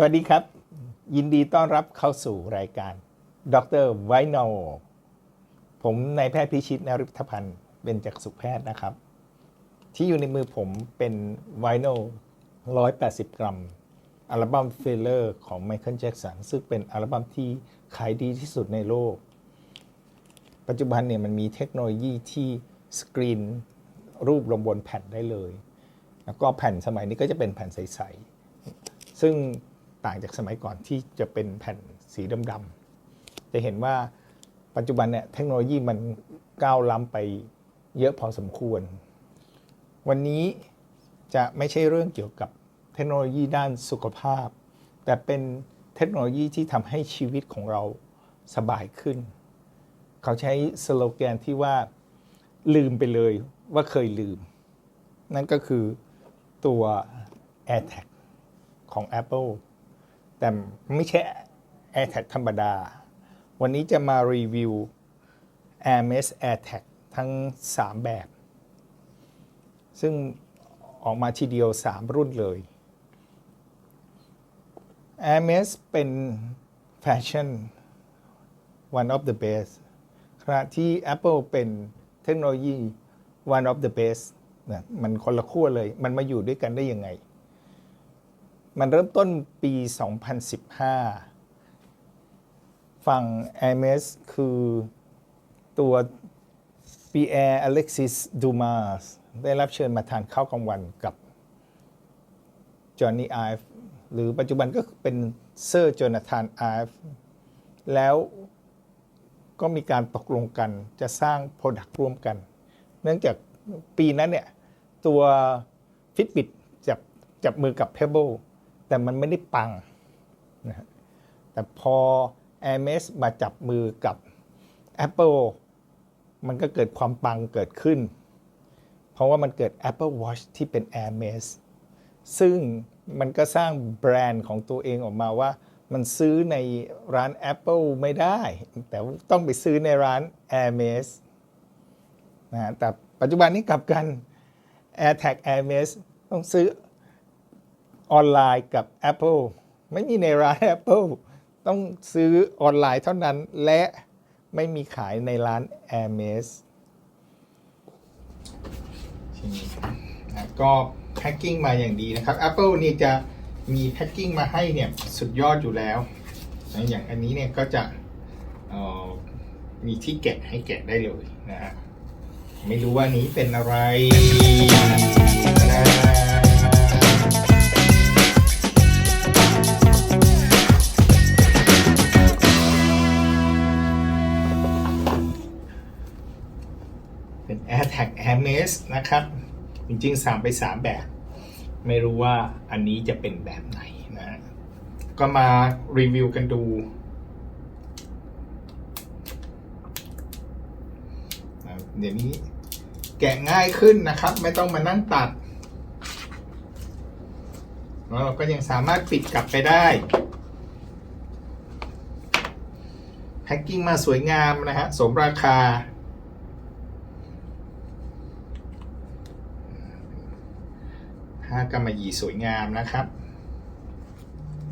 สวัสดีครับ ยินดีต้อนรับเข้าสู่รายการ ดรไวโนผมนายแพทย์พิชิตนริพพันธ์เป็นจักษุแพทย์นะครับ ที่อยู่ในมือผมเป็นไวโน180 กรัม อัลบั้มเฟลเลอร์ของไมเคิลแจ็กสันซึ่งเป็นอัลบั้มที่ขายดีที่สุดในโลก ปัจจุบันเนี่ยมันมีเทคโนโลยีที่สกรีนรูปลงบนแผ่นได้เลย แล้วก็แผ่นสมัยนี้ก็จะเป็นแผ่นใส ๆ ซึ่ง ต่างจากสมัยก่อนที่จะเป็นแผ่นสีดำๆจะเห็นว่าปัจจุบันเนี่ยเทคโนโลยีมันก้าวล้ำไปเยอะพอสมควร วันนี้จะไม่ใช่เรื่องเกี่ยวกับเทคโนโลยีด้านสุขภาพ แต่เป็นเทคโนโลยีที่ทำให้ชีวิตของเราสบายขึ้น เขาใช้สโลแกนที่ว่าลืมไปเลยว่าเคยลืม นั่นก็คือตัว AirTag ของ Apple แต่ไม่ใช่ AirTag ธรรมดา วันนี้จะมารีวิว AirMes AirTag ทั้ง 3 แบบ ซึ่งออกมาทีเดียว 3 รุ่นเลย AirMess เป็นแฟชั่น one of the best ขณะที่ Apple เป็นเทคโนโลยี one of the best นะมันคนละขั้วเลย มันมาอยู่ด้วยกันได้ยังไง มันเริ่มต้นปี 2015 ฝั่ง a m s คือตัว Pierre Alexis Dumas ได้รับเชิญมาทานข้าวกลางวันกับ Johnny Ive หรือปัจจุบันก็เป็นเซอร์โจนาธานไอฟ์แล้วก็มีการตกลงกันจะสร้างโปรดักต์ร่วมกัน เนื่องจากปีนั้นเนี่ย ตัว Fitbit จับจับมือกับ Pebble แต่มันไม่ได้ปังนะฮะแต่พอ Hermes มาจับมือกับ Apple มันก็เกิดความปังเกิดขึ้น เพราะว่ามันเกิด Apple Watch ที่เป็น Hermes ซึ่งมันก็สร้างแบรนด์ของตัวเองออกมาว่า มันซื้อในร้าน Apple ไม่ได้ แต่ต้องไปซื้อในร้าน Hermes นะฮะแต่ปัจจุบันนี้กลับกัน AirTag Hermes ต้องซื้อ ออนไลน์กับ Apple ไม่มีในร้าน Apple ต้องซื้อออนไลน์เท่านั้นและไม่มีขายในร้าน Hermes ทีนี้นะก็แพ็กกิ้งมาอย่างดีนะครับ Apple นี่จะมีแพ็กกิ้งมาให้เนี่ยสุดยอดอยู่แล้วนะอย่างอันนี้เนี่ยก็จะออมีที่แกะให้แกะได้เลยนะฮะไม่รู้ว่านี้เป็นอะไรนะ เป็น AirTag Hermes นะครับ จริงๆ 3 ไป 3 แบบ ไม่รู้ว่าอันนี้จะเป็นแบบไหนนะ ก็มารีวิวกันดูเดี๋ยวนี้แกะง่ายขึ้นนะครับ ไม่ต้องมานั่งตัด แล้วเราก็ยังสามารถปิดกลับไปได้แพ็กกิ้งมาสวยงามนะฮะ สมราคา ผ้ากำมะหยี่สวยงามนะครับ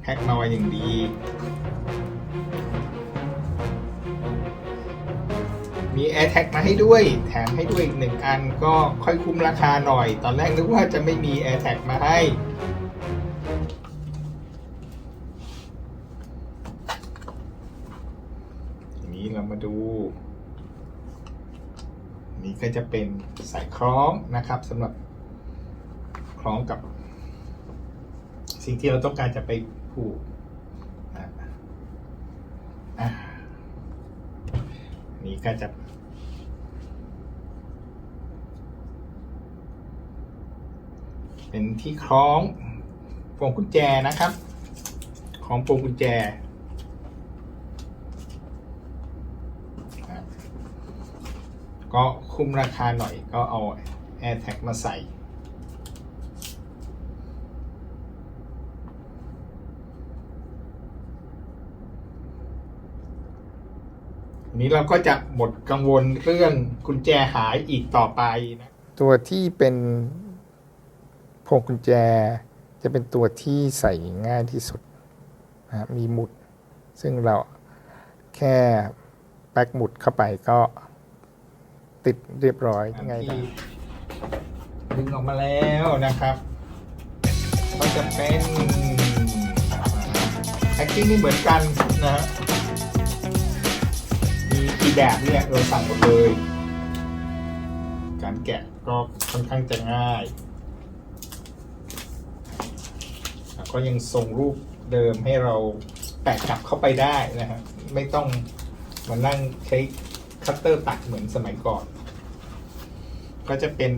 แพ็คมาไว้อย่างดีมี AirTag มาให้ด้วย แถมให้ด้วยอีกหนึ่งอันก็ค่อยคุ้มราคาหน่อย ตอนแรกนึกว่าจะไม่มี AirTag มาให้ ทีนี้เรามาดู นี่ก็จะเป็นสายคล้องนะครับสำหรับ คล้องกับ สิ่งที่เราต้องการจะไปผูกนี่ก็จะเป็นที่คล้องพวงกุญแจนะครับ ของพวงกุญแจ ก็คุ้มราคาหน่อยก็เอา AirTag มาใส่ นนี้เราก็จะหมดกังวลเรื่องกุญแจหายอีกต่อไปนะตัวที่เป็นพวงกุญแจจะเป็นตัวที่ใส่ง่ายที่สุดนะฮะมีหมุด ซึ่งเราแค่แป๊กหมุดเข้าไปก็ติดเรียบร้อยง่ายดายดึงออกมาแล้วนะครับ ก็จะเป็นแพ็กกิ้งนี่เหมือนกันนะฮะมี กี่แบบเนี่ยเราสั่งหมดเลย การแกะก็ค่อนข้างจะง่ายก็ยังส่งรูปเดิมให้เราแปะกลับเข้าไปได้นะฮะไม่ต้องมานั่งใช้คัตเตอร์ตัดเหมือนสมัยก่อน ก็จะเป็น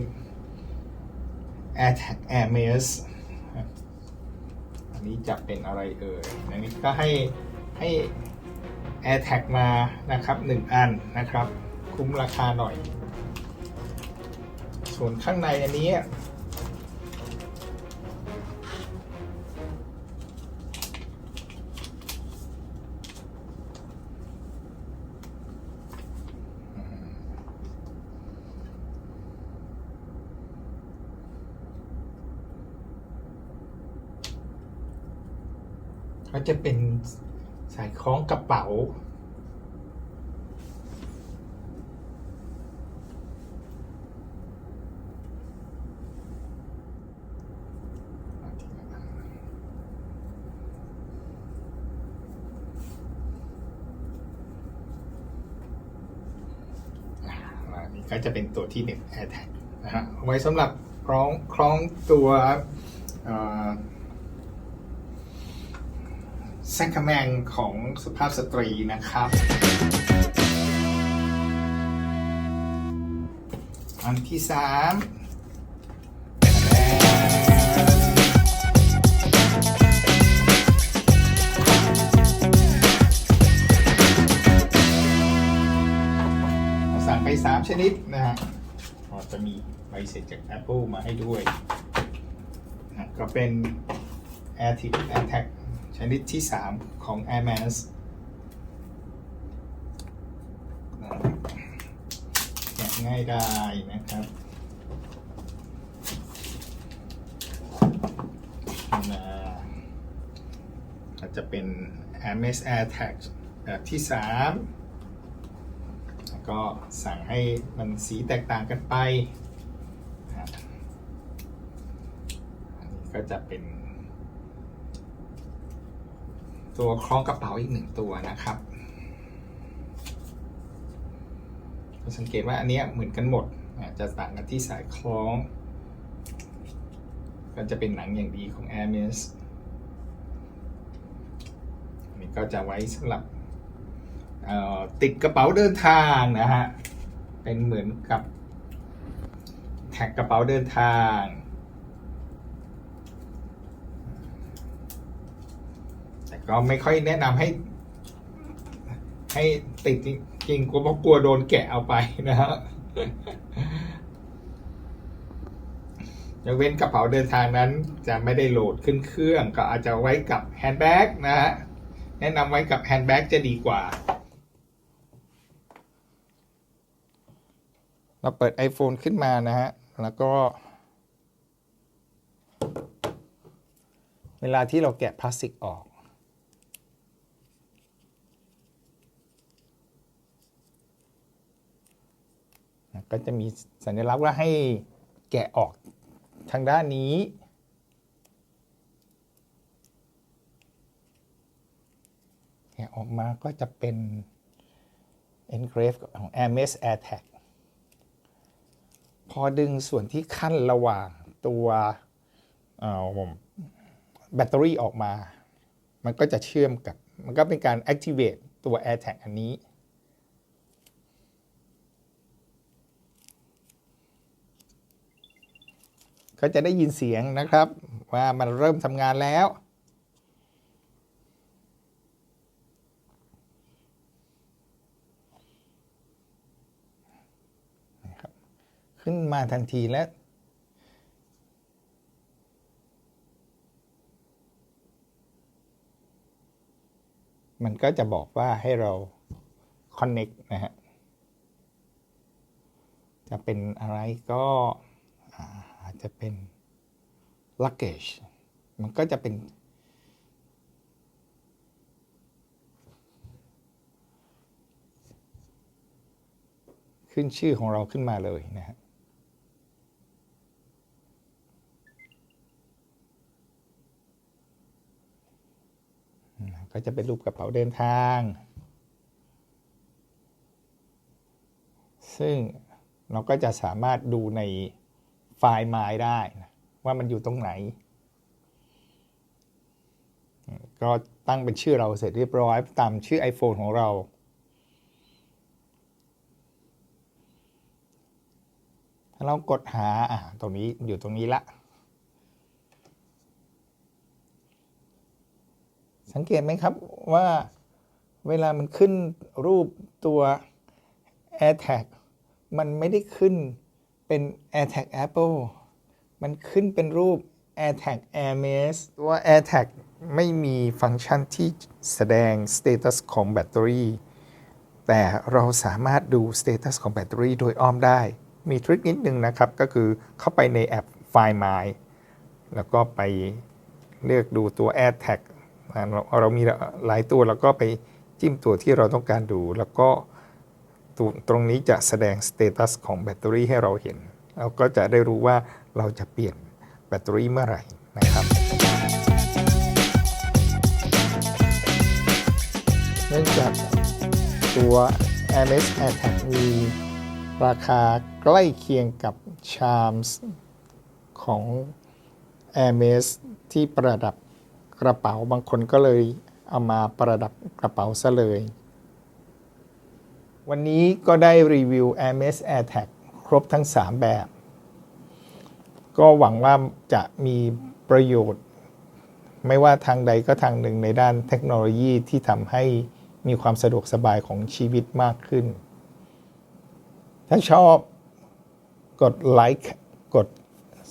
AirTag Air m a s อันนี้จะเป็นอะไรเอ่ยอันนี้ก็ให้ให้ AirTag มานะครับหนึ่งอันนะครับ คุ้มราคาหน่อย ส่วนข้างในอันนี้ก็จะเป็น สายคล้องกระเป๋าอันนี้ก็จะเป็นตัวที่เน็ต AirTag นะฮะไว้สำหรับคล้องคล้องตัวอ่อ แซกแมงของสุภาพสตรีนะครับ อันที่สามสั่งไป3ชนิดนะฮะจะมีใบเสร็จจาก Apple มาให้ด้วย ก็เป็น AirTag AirTag นิดที่ 3 ของ Air Max แกะง่ายได้นะครับนะก็จะเป็น Air Max Air Tag แบบที่ 3 แล้วก็สั่งให้มันสีแตกต่างกันไป อันนี้ก็จะเป็น ตัวคล้องกระเป๋าอีกหนึ่งตัวนะครับสังเกตว่าอันนี้เหมือนกันหมดจะต่างกันที่สายคล้อง ก็จะเป็นหนังอย่างดีของ Air m e s อันนี้ก็จะไว้สำหรับติดกระเป๋าเดินทางนะฮะ เป็นเหมือนกับแท็กกระเป๋าเดินทาง แต่ ก็ไม่ค่อยแนะนำให้ ให้ติดจริงกลัวเพราะกลัวโดนแกะเอาไปนะฮะยกเว้นกระเป๋าเดินทางนั้น จะไม่ได้โหลดขึ้นเครื่องก็อาจจะไว้กับแฮนด์แบ็กนะฮะแนะนำไว้กับแฮนด์แบ็กจะดีกว่า เราเปิด iPhone ขึ้นมานะฮะ แล้วก็ เวลาที่เราแกะพลาสติกออก ก็จะมีสัญลักษณ์ว่าให้แกะออกทางด้านนี้ แกะออกมาก็จะเป็น engrave ของ Hermes AirTag พอดึงส่วนที่ขั้นระหว่างตัวแบตเตอรี่ออกมา มันก็จะเชื่อมกับ มันก็เป็นการ activate ตัว AirTag อันนี้ ก็จะได้ยินเสียงนะครับ ว่ามันเริ่มทำงานแล้วนะครับขึ้นมาทันทีแล้วมันก็จะบอกว่าให้เรา connect นะฮะ จะเป็นอะไรก็ จะเป็น luggage มันก็จะเป็นขึ้นชื่อของเราขึ้นมาเลยนะฮะก็จะเป็นรูปกระเป๋าเดินทาง ซึ่งเราก็จะสามารถดูใน ไฟล์ My ได้นะว่ามันอยู่ตรงไหน ก็ตั้งเป็นชื่อเราเสร็จเรียบร้อย ตามชื่อ iPhone ของเรา ถ้าเรากดหาอะตรงนี้อยู่ตรงนี้ละสังเกตไหมครับว่าเวลามันขึ้นรูปตัว AirTag มันไม่ได้ขึ้น เป็น AirTag Apple มันขึ้นเป็นรูป AirTag Airmaze ตัว AirTag ไม่มีฟังก์ชันที่แสดง status ของแบตเตอรี่ แต่เราสามารถดู status ของแบตเตอรี่โดยอ้อมได้ มีทริคนิดนึงนะครับ ก็คือเข้าไปในแอป Find My แล้วก็ไปเลือกดูตัว AirTag เราเรามีหลายตัวแล้วก็ไปจิ้มตัวที่เราต้องการดู แล้วก็ ตตรงนี้จะแสดง status ของแบตเตอรี่ให้เราเห็นเราก็จะได้รู้ว่าเราจะเปลี่ยนแบตเตอรี่เมื่อไหร่นะครับเนื่องจากตัว MS AirTag มีราคาใกล้เคียงกับ Charms ของ Hermes ที่ประดับกระเป๋าบางคนก็เลยเอามาประดับกระเป๋าซะเลย วันนี้ก็ได้รีวิว Hermes AirTag ครบทั้ง 3 แบบ ก็หวังว่าจะมีประโยชน์ ไม่ว่าทางใดก็ทางหนึ่งในด้านเทคโนโลยีที่ทำให้มีความสะดวกสบายของชีวิตมากขึ้น ถ้าชอบกดไลค์กด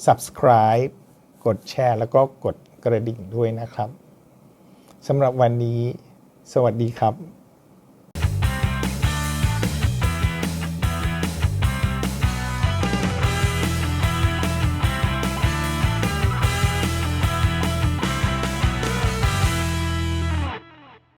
subscribe กดแชร์ แล้วก็กดกระดิ่งด้วยนะครับสำหรับวันนี้ สวัสดีครับ